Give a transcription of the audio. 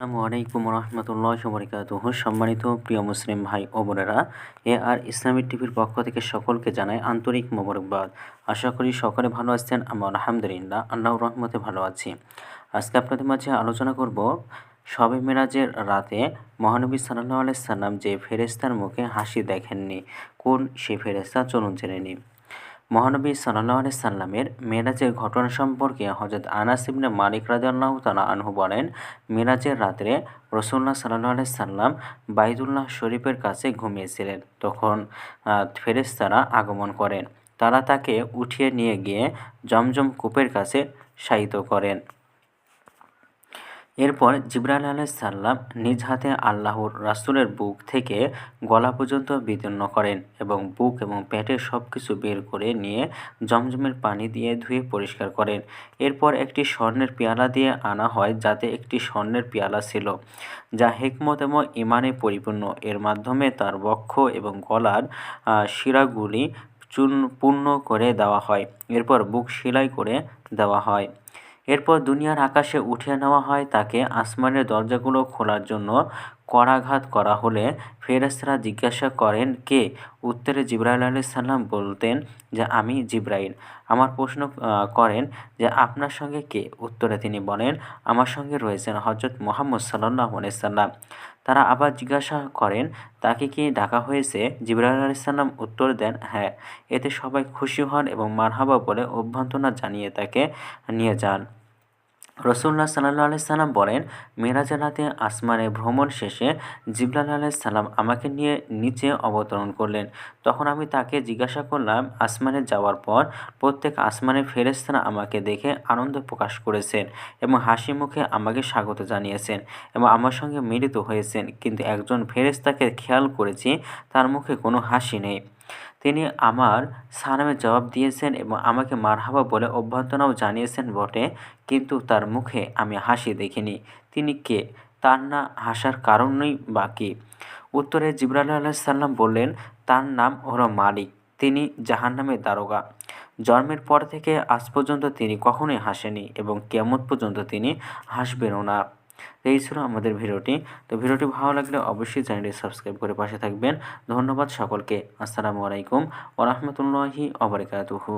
আসসালামু আলাইকুম রহমতুল্লাহ বরকাতুহ সম্মানিত প্রিয় মুসলিম ভাই ও বোনেরা এ আর ইসলামিক টিভির পক্ষ থেকে সকলকে জানাই আন্তরিক মোবারকবাদ। আশা করি সকলে ভালো আছেন আমার আলহামদুলিল্লাহ আল্লাহ রহমতে ভালো আছি। আজকে আপনাদের মাঝে আলোচনা করব সবে মেরাজের রাতে মহানবী সাল্লাহ আলাইসাল্লাম যে ফেরেস্তার মুখে হাসি দেখেননি, কোন সে ফেরেস্তা চলুন জেনে নিই। মহানবী সাল্লাহ সাল্লামের মেরাজের ঘটনা সম্পর্কে হজরত আনাস ইবনে মালিক রাজাল্লাহ তালা আনহু বলেন, মেরাজের রাত্রে রসুল্লাহ সাল্লাহ সাল্লাম বাইদুল্লাহ শরীফের কাছে ঘুমিয়েছিলেন। তখন ফেরেস্তারা আগমন করেন। তারা তাকে উঠিয়ে নিয়ে গিয়ে জমজম কূপের কাছে শায়িত করেন। এরপর জিব্রাইল সাল্লাম নিজ হাতে আল্লাহর রাসুলের বুক থেকে গলা পর্যন্ত বিদীর্ণ করেন এবং বুক এবং পেটের সব কিছু বের করে নিয়ে জমজমের পানি দিয়ে ধুয়ে পরিষ্কার করেন। এরপর একটি স্বর্ণের পেয়ালা দিয়ে আনা হয় যাতে একটি স্বর্ণের পেয়ালা ছিল, যা হেকমত এবং ইমানে পরিপূর্ণ। এর মাধ্যমে তার বক্ষ এবং গলার শিরাগুলি চূর্ণ, পূর্ণ করে দেওয়া হয়। এরপর বুক সেলাই করে দেওয়া হয়। এরপর দুনিয়ার আকাশে উঠিয়ে নেওয়া হয় তাকে। আসমানের দরজাগুলো খোলার জন্য করাঘাত করা হলে ফেরেস্তারা জিজ্ঞাসা করেন, কে? উত্তরে জিব্রাইল আলি সাল্লাম বলতেন যে, আমি জিব্রাইল। আমার প্রশ্ন করেন যে, আপনার সঙ্গে কে? উত্তরে তিনি বলেন, আমার সঙ্গে রয়েছেন হজরত মোহাম্মদ সাল্লাহ সাল্লাম। তারা আবার জিজ্ঞাসা করেন, তাকে কি ডাকা হয়েছে? জিব্রাইল আলি সাল্লাম উত্তর দেন হ্যাঁ। এতে সবাই খুশি হন এবং মারহাবা বলে অভ্যন্তনা জানিয়ে তাকে নিয়ে যান। রসুল্লাহ সাল্লাহ আলি সাল্লাম বলেন মেরাজের রাতে আসমানে ভ্রমণ শেষে জিবলাল আলাই সাল্লাম আমাকে নিয়ে নিচে অবতরণ করলেন। তখন আমি তাকে জিজ্ঞাসা করলাম, আসমানে যাওয়ার পর প্রত্যেক আসমানের ফেরেস্তারা আমাকে দেখে আনন্দ প্রকাশ করেছেন এবং হাসি মুখে আমাকে স্বাগত জানিয়েছেন এবং আমার সঙ্গে মিলিত হয়েছেন। কিন্তু একজন ফেরেস্তাকে খেয়াল করেছি, তার মুখে কোনো হাসি নেই। তিনি আমার সালামের জবাব দিয়েছেন এবং আমাকে মারহাবা বলে অভ্যর্থনাও জানিয়েছেন বটে, কিন্তু তার মুখে আমি হাসি দেখিনি। তিনি কে? তার না হাসার কারণই বা কী? উত্তরে জিবরাল সাল্লাম বললেন, তার নাম হলো মালিক, তিনি জাহান্নামের দারোগা। জন্মের পর থেকে আজ পর্যন্ত তিনি কখনোই হাসেনি এবং কেমন পর্যন্ত তিনি হাসবেনও না। এই ছিল আমাদের ভিডিওটি। তো ভিডিওটি ভালো লাগলে অবশ্যই চ্যানেলটি সাবস্ক্রাইব করে পাশে থাকবেন। ধন্যবাদ সকলকে। আসসালামু আলাইকুম ওরহমতুল্লাহি অবরকাতুহু